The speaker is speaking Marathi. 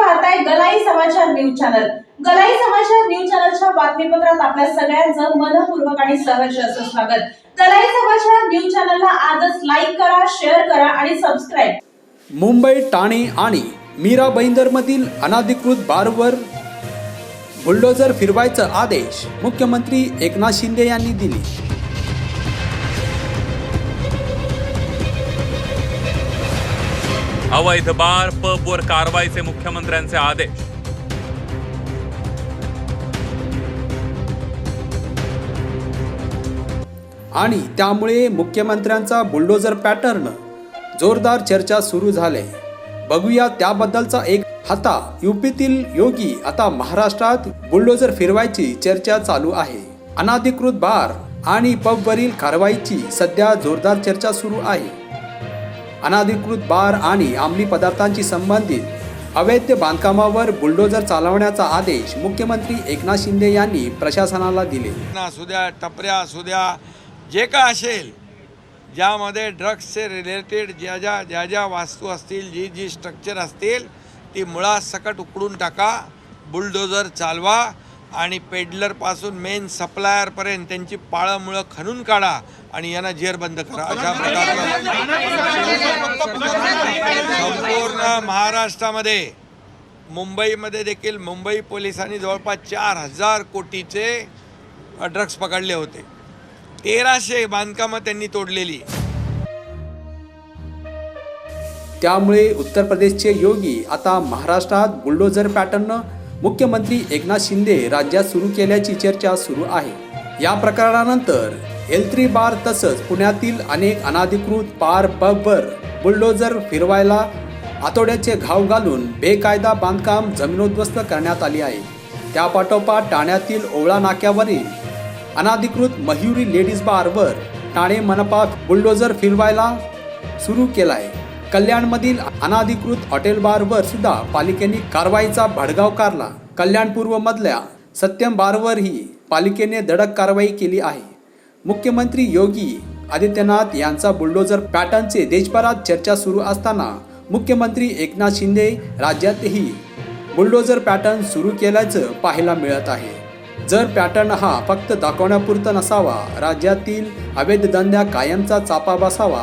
पाहताय गलाई समाचार न्यूज चॅनल. गलाई समाचार न्यूज चॅनलच्या बातमीपत्रात आपल्या सगळ्यांचं मनपूर्वक आणि सहर्ष असं स्वागत. गलाई समाचार न्यूज चॅनलला आजच लाईक करा शेअर करा आणि सबस्क्राईब मुंबई ठाणे आणि मीरा मधील अनाधिकृत बारवर बुलडोझर फिरवायचा आदेश मुख्यमंत्री एकनाथ शिंदे यांनी दिली. अवैध बार पबवर कारवाईचे मुख्यमंत्र्यांचे आदेश. आणि त्यामुळे मुख्यमंत्र्यांचा बुलडोझर पॅटर्न जोरदार चर्चा सुरू झाले. बघूया त्याबद्दलचा एक हाता. युपीतील योगी आता महाराष्ट्रात बुलडोझर फिरवायची चर्चा चालू आहे. अनाधिकृत बार आणि पबवरील कारवाईची सध्या जोरदार चर्चा सुरू आहे. अनाधिकृत बार आणि अंमली पदार्थांशी संबंधित अवैध बांधकामावर बुलडोजर चालवण्याचा आदेश मुख्यमंत्री एकनाथ शिंदे यांनी प्रशासनाला दिले. असू द्या टपऱ्या असू द्या जे का असेल ज्यामध्ये ड्रग्सचे रिलेटेड ज्या ज्या ज्या ज्या वास्तू असतील जी जी स्ट्रक्चर असतील ती मुळासकट उकडून टाका बुलडोजर चालवा आणि पेडलरपासून मेन सप्लायरपर्यंत त्यांची पाळंमुळं खणून काढा आणि यांना जेरबंद करा. अशा प्रकारचं संपूर्ण महाराष्ट्रामध्ये मुंबईमध्ये देखील मुंबई पोलिसांनी जवळपास चार हजार कोटीचे ड्रग्स पकडले होते. तेराशे बांधकामं त्यांनी तोडलेली. त्यामुळे उत्तर प्रदेशचे योगी आता महाराष्ट्रात बुलडोझर पॅटर्न मुख्यमंत्री एकनाथ शिंदे राज्यात सुरू केल्याची चर्चा सुरू आहे. या प्रकरणानंतर एल्त्री बार तसंच पुण्यातील अनेक अनाधिकृत पार पबवर बुलडोजर फिरवायला आतोड्याचे घाव घालून बेकायदा बांधकाम जमिनोद्ध्वस्त करण्यात आली आहे. त्यापाठोपाठ ठाण्यातील ओवळा नाक्यावरील अनाधिकृत मयुरी लेडीज बारवर ठाणे मनपा बुलडोजर फिरवायला सुरू केला आहे कल्याणमधील अनाधिकृत हॉटेल बारवर सुद्धा पालिकेने कारवाईचा भडगाव कारला. कल्याणपूर्व मधल्या सत्यम बारवरही पालिकेने धडक कारवाई केली आहे. मुख्यमंत्री योगी आदित्यनाथ यांचा बुलडोझर पॅटर्नचे देशभरात चर्चा सुरू असताना मुख्यमंत्री एकनाथ शिंदे राज्यातही बुलडोझर पॅटर्न सुरू केल्याचं पाहायला मिळत आहे. जर पॅटर्न हा फक्त दाखवण्यापुरता नसावा राज्यातील अवैध धंद्या कायमचा चापा बसावा